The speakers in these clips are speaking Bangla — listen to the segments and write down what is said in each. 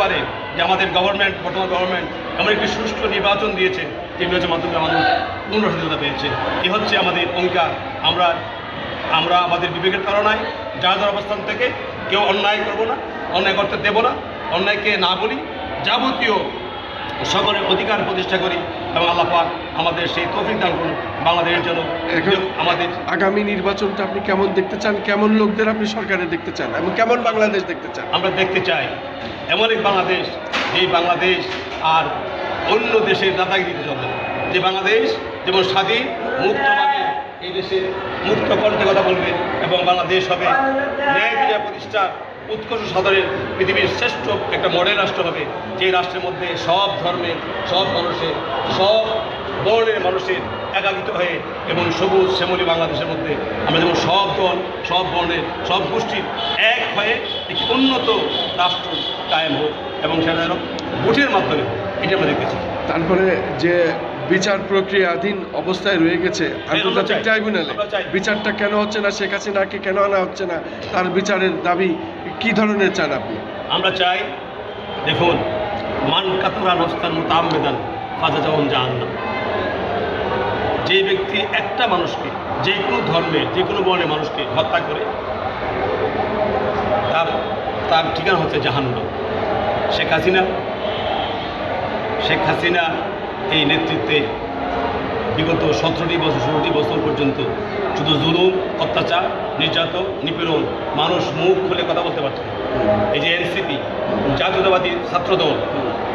পারে যে আমাদের গভর্নমেন্ট বর্তমান গভর্নমেন্ট এমন একটি সুষ্ঠু নির্বাচন দিয়েছে যে নির্বাচনের মাধ্যমে আমাদের পূর্ণ স্বাধীনতা পেয়েছে। এ হচ্ছে আমাদের অঙ্গীকার। আমরা আমরা আমাদের বিবেকের কারণায় যার যার অবস্থান থেকে কেউ অন্যায় করব না, অন্যায় করতে দেব না, অন্যায়কে না বলি যাবতীয় সকলের অধিকার প্রতিষ্ঠা করি এবং আল্লাহ পাক আমাদের সেই তৌফিক দান করুন বাংলাদেশের জন্য। আমাদের আগামী নির্বাচনটা আপনি কেমন দেখতে চান? কেমন লোকদের আপনি সরকারে দেখতে চান? এবং কেমন বাংলাদেশ দেখতে চান? আমরা দেখতে চাই। এমন এক বাংলাদেশ যেই বাংলাদেশ আর অন্য দেশের দাদাগিরিতে চলে যে বাংলাদেশ যেমন স্বাধীন মুক্তভাবে এই দেশে মুক্ত কণ্ঠে কথা বলবে এবং বাংলাদেশ হবে ন্যায় বিচার প্রতিষ্ঠার উৎকর্ষ সাধনের পৃথিবীর শ্রেষ্ঠ একটা মডেল রাষ্ট্র হবে যে রাষ্ট্রের মধ্যে সব ধর্মের সব মানুষের সব বর্ণের মানুষের একাকিত হয়ে এবং সবুজ শ্যামলী বাংলাদেশের মধ্যে আমরা যেমন সব দল সব বর্ণের সব গোষ্ঠীর এক হয়ে একটি উন্নত রাষ্ট্র কায়েম হোক এবং সেটা যেন ভোটের মাধ্যমে এটা আমরা দেখতেছি তারপরে যে বিচার প্রক্রিয়াধীন অবস্থায় রয়ে গেছে আন্তর্জাতিক চাই। ট্রাইব্যুনালে। বিচারটা কেন হচ্ছে না শেখ হাসিনাকে কেন আনা হচ্ছে না তার বিচারের দাবি কি ধরনের চান আপনি? আমরা চাই, দেখুন, মান কাতরা নস্তান মোতামেদান ফাজা যেমন জান না যে ব্যক্তি একটা মানুষকে, যে কোনো ধর্মের, যে কোনো বর্ণের মানুষকে হত্যা করে, তার তার ঠিকানা হচ্ছে জাহান্নাম। শেখ হাসিনা শেখ হাসিনা এই নেতৃত্বে বিগত সতেরোটি বছর ষোলোটি বছর পর্যন্ত শুধু জুলুম অত্যাচার নির্যাতন নিপীড়ন মানুষ মুখ খুলে কথা বলতে পারত এই যে এনসিপি জাতীয়তাবাদী ছাত্রদল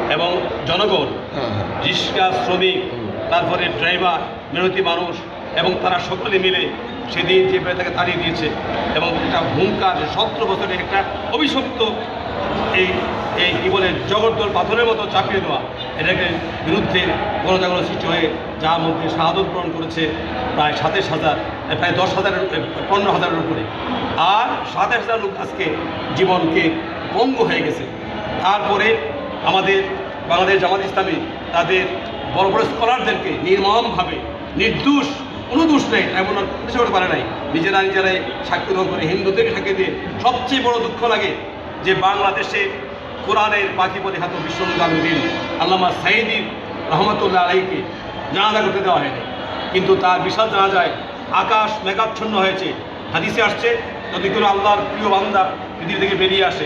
এবং জনগণ হ্যাঁ হ্যাঁ। রিক্সা শ্রমিক তারপরে ড্রাইভার মেহনতি মানুষ এবং তারা সকলে মিলে সেদিন যে তাকে তাড়িয়ে দিয়েছে এবং একটা হুঙ্কার সতেরো বছরের একটা অভিশপ্ত এই এই কী বলে জগদ্দল পাথরের মতো চাপিয়ে দেওয়া। এটাকে বিরুদ্ধে গণজাগরণ সৃষ্টি হয়ে যার মধ্যে শাহাদত গ্রহণ করেছে প্রায় সাতাশ হাজার প্রায় দশ হাজারের পনেরো হাজারের উপরে। আর সাতাশ হাজার লোক আজকে জীবনকে ভঙ্গ হয়ে গেছে। তারপরে আমাদের বাংলাদেশ জামাত ইসলামী তাদের বড় বড় স্কলারদেরকে নির্মমভাবে নির্দোষ কোনো দোষ নেই এমন প্রতিষ্ঠা করতে পারে নাই। নিজেরা নিজেরাই গ্রহণ করে হিন্দুদেরকে সাক্ষী দিয়ে সবচেয়ে বড় দুঃখ লাগে যে বাংলাদেশে কোরআনের পাখি বলে খ্যাত বিশ্বকালীন আল্লামা সাইদির রহমতুল্লাহ আলাইকে জানাজা করতে দেওয়া হয়নি। কিন্তু তার বিশাল জানাজায় আকাশ মেঘাচ্ছন্ন হয়েছে। হাদিসে আসছে, যদি কোনো আল্লাহর প্রিয় বান্দা পৃথিবী থেকে বেরিয়ে আসে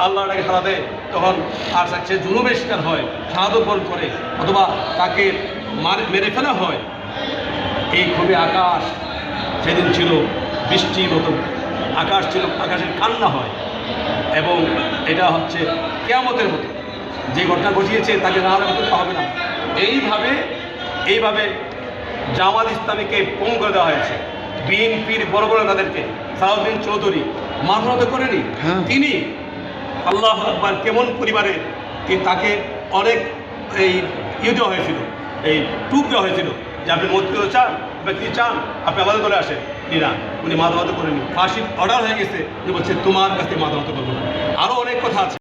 আল্লাহটাকে সারা দেয়, তখন আর সে জুনুবের শিকার হয়, শাহাদত করে, অথবা তাকে মার- মেরে ফেলা হয়। এই খুবই আকাশ সেদিন ছিল বৃষ্টির মতো। আকাশ ছিল, আকাশের কান্না হয়। এবং এটা হচ্ছে কেয়ামতের মতো। যে ঘটনা ঘটিয়েছে তাকে না করতে হবে না। এইভাবে এইভাবে জামাত ইসলামীকে পঙ্গ করে দেওয়া হয়েছে। বিএনপির বড় বড় তাদেরকে সালাউদ্দিন চৌধুরী মাথা করেনি। হ্যাঁ। তিনি আল্লাহ আকবার কেমন পরিবারে কি তাকে অনেক এই ইয়ে দেওয়া হয়েছিল এই টুপ দেওয়া হয়েছিল যে আপনি করতে চান আপনি কি চান আপনি আমাদের দলে আসেন। নি না উনি মাথা মতো করেনি ফাঁসির অর্ডার হয়ে গেছে উনি বলছে, তোমার কাছে মাথা মতো করব আরও অনেক কথা আছে।